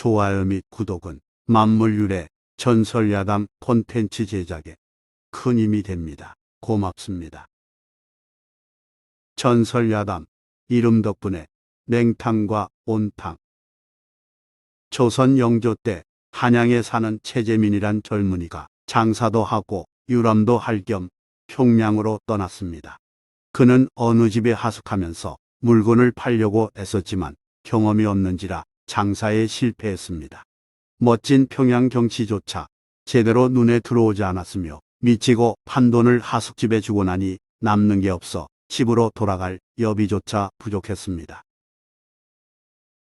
좋아요 및 구독은 만물 유래 전설 야담 콘텐츠 제작에 큰 힘이 됩니다. 고맙습니다. 전설 야담 이름 덕분에 냉탕과 온탕 조선 영조 때 한양에 사는 최재민이란 젊은이가 장사도 하고 유람도 할 겸 평양으로 떠났습니다. 그는 어느 집에 하숙하면서 물건을 팔려고 애썼지만 경험이 없는지라 장사에 실패했습니다. 멋진 평양 경치조차 제대로 눈에 들어오지 않았으며 미치고 판돈을 하숙집에 주고 나니 남는 게 없어 집으로 돌아갈 여비조차 부족했습니다.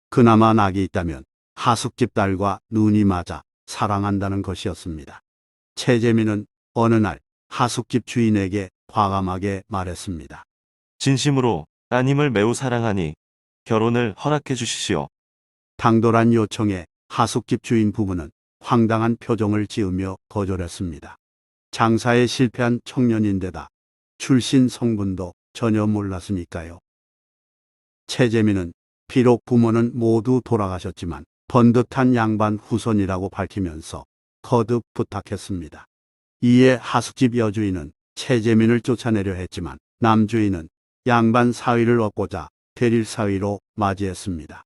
그나마 낙이 있다면 하숙집 딸과 눈이 맞아 사랑한다는 것이었습니다. 최재민은 어느 날 하숙집 주인에게 과감하게 말했습니다. 진심으로 따님을 매우 사랑하니 결혼을 허락해 주시오. 당돌한 요청에 하숙집 주인 부부는 황당한 표정을 지으며 거절했습니다. 장사에 실패한 청년인데다 출신 성분도 전혀 몰랐으니까요. 최재민은 비록 부모는 모두 돌아가셨지만 번듯한 양반 후손이라고 밝히면서 거듭 부탁했습니다. 이에 하숙집 여주인은 최재민을 쫓아내려 했지만 남주인은 양반 사위를 얻고자 대릴 사위로 맞이했습니다.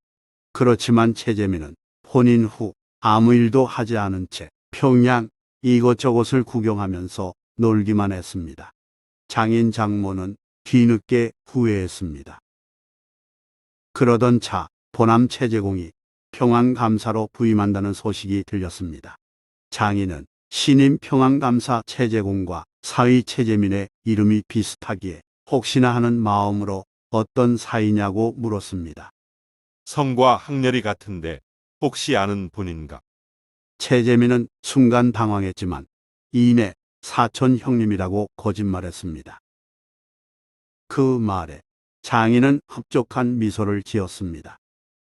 그렇지만 최재민은 혼인 후 아무 일도 하지 않은 채 평양 이곳저곳을 구경하면서 놀기만 했습니다. 장인 장모는 뒤늦게 후회했습니다. 그러던 차 보남 최재공이 평안감사로 부임한다는 소식이 들렸습니다. 장인은 신임 평안감사 최재공과 사위 최재민의 이름이 비슷하기에 혹시나 하는 마음으로 어떤 사이냐고 물었습니다. 성과 학렬이 같은데 혹시 아는 분인가? 최재민은 순간 당황했지만 이내 사촌 형님이라고 거짓말했습니다. 그 말에 장인은 흡족한 미소를 지었습니다.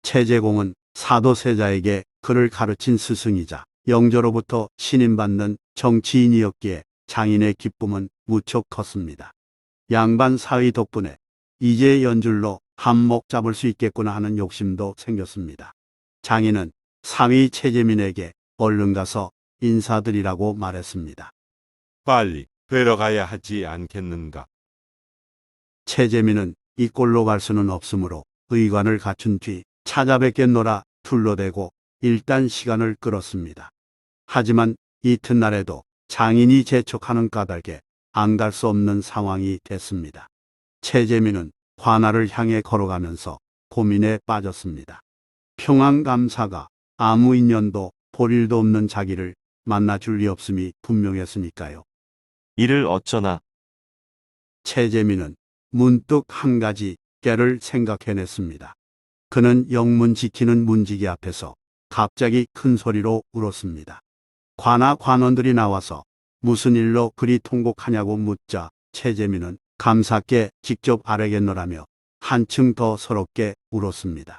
최재공은 사도세자에게 그를 가르친 스승이자 영조로부터 신임받는 정치인이었기에 장인의 기쁨은 무척 컸습니다. 양반 사위 덕분에 이제 연줄로 한몫 잡을 수 있겠구나 하는 욕심도 생겼습니다. 장인은 사위 최재민에게 얼른 가서 인사드리라고 말했습니다. 빨리 뵈러 가야 하지 않겠는가? 최재민은 이 꼴로 갈 수는 없으므로 의관을 갖춘 뒤 찾아뵙겠노라 둘러대고 일단 시간을 끌었습니다. 하지만 이튿날에도 장인이 재촉하는 까닭에 안 갈 수 없는 상황이 됐습니다. 최재민은 관아를 향해 걸어가면서 고민에 빠졌습니다. 평안감사가 아무 인연도 볼 일도 없는 자기를 만나줄 리 없음이 분명했으니까요. 이를 어쩌나 최재민은 문득 한 가지 깨를 생각해냈습니다. 그는 영문 지키는 문지기 앞에서 갑자기 큰 소리로 울었습니다. 관아 관원들이 나와서 무슨 일로 그리 통곡하냐고 묻자 최재민은 감사께 직접 아뢰겠노라며 한층 더 서럽게 울었습니다.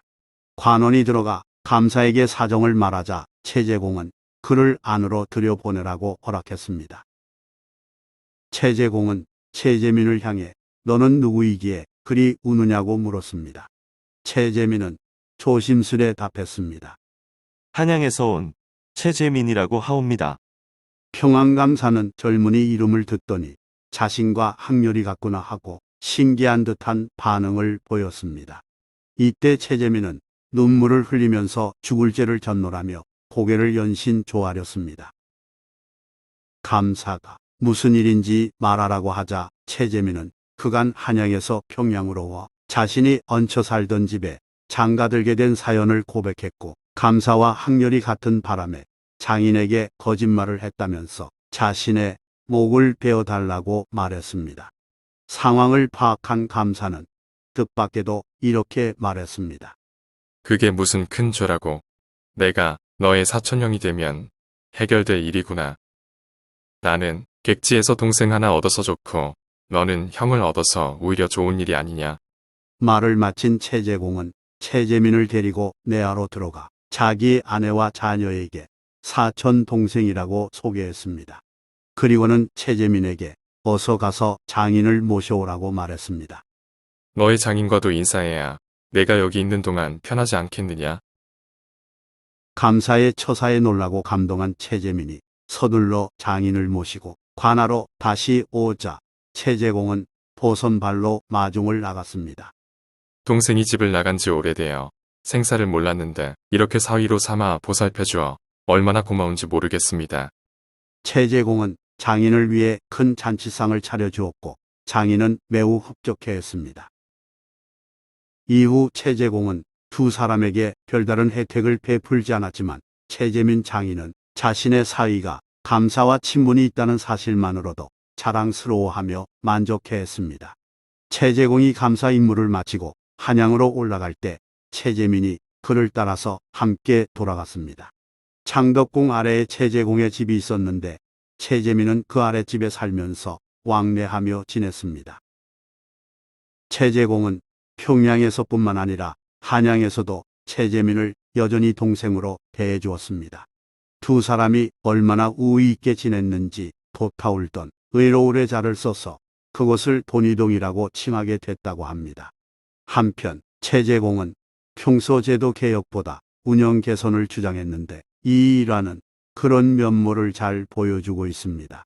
관원이 들어가 감사에게 사정을 말하자 최재공은 그를 안으로 들여보내라고 허락했습니다. 최재공은 최재민을 향해 너는 누구이기에 그리 우느냐고 물었습니다. 최재민은 조심스레 답했습니다. 한양에서 온 최재민이라고 하옵니다. 평안감사는 젊은이 이름을 듣더니 자신과 학렬이 같구나 하고 신기한 듯한 반응을 보였습니다. 이때 최재민은 눈물을 흘리면서 죽을 죄를 전노라며 고개를 연신 조아렸습니다. 감사가 무슨 일인지 말하라고 하자 최재민은 그간 한양에서 평양으로 와 자신이 얹혀 살던 집에 장가들게 된 사연을 고백했고 감사와 학렬이 같은 바람에 장인에게 거짓말을 했다면서 자신의 목을 베어달라고 말했습니다. 상황을 파악한 감사는 뜻밖에도 이렇게 말했습니다. 그게 무슨 큰 죄라고. 내가 너의 사촌형이 되면 해결될 일이구나. 나는 객지에서 동생 하나 얻어서 좋고 너는 형을 얻어서 오히려 좋은 일이 아니냐. 말을 마친 최재공은 최재민을 데리고 내하로 들어가 자기 아내와 자녀에게 사촌 동생이라고 소개했습니다. 그리고는 최재민에게 어서 가서 장인을 모셔오라고 말했습니다. 너의 장인과도 인사해야 내가 여기 있는 동안 편하지 않겠느냐. 감사의 처사에 놀라고 감동한 최재민이 서둘러 장인을 모시고 관하로 다시 오자 최재공은 보선발로 마중을 나갔습니다. 동생이 집을 나간 지 오래되어 생사를 몰랐는데 이렇게 사위로 삼아 보살펴 주어 얼마나 고마운지 모르겠습니다. 최재공은 장인을 위해 큰 잔치상을 차려주었고 장인은 매우 흡족해했습니다. 이후 최재공은 두 사람에게 별다른 혜택을 베풀지 않았지만 최재민 장인은 자신의 사위가 감사와 친분이 있다는 사실만으로도 자랑스러워하며 만족해했습니다. 최재공이 감사 임무를 마치고 한양으로 올라갈 때 최재민이 그를 따라서 함께 돌아갔습니다. 창덕궁 아래에 최재공의 집이 있었는데 최재민은 그 아랫집에 살면서 왕래하며 지냈습니다. 최재공은 평양에서뿐만 아니라 한양에서도 최재민을 여전히 동생으로 대해 주었습니다. 두 사람이 얼마나 우애 있게 지냈는지 돋타올던 의로울의 자를 써서 그것을 돈이동이라고 칭하게 됐다고 합니다. 한편 최재공은 평소 제도 개혁보다 운영 개선을 주장했는데 이 일화는 그런 면모를 잘 보여주고 있습니다.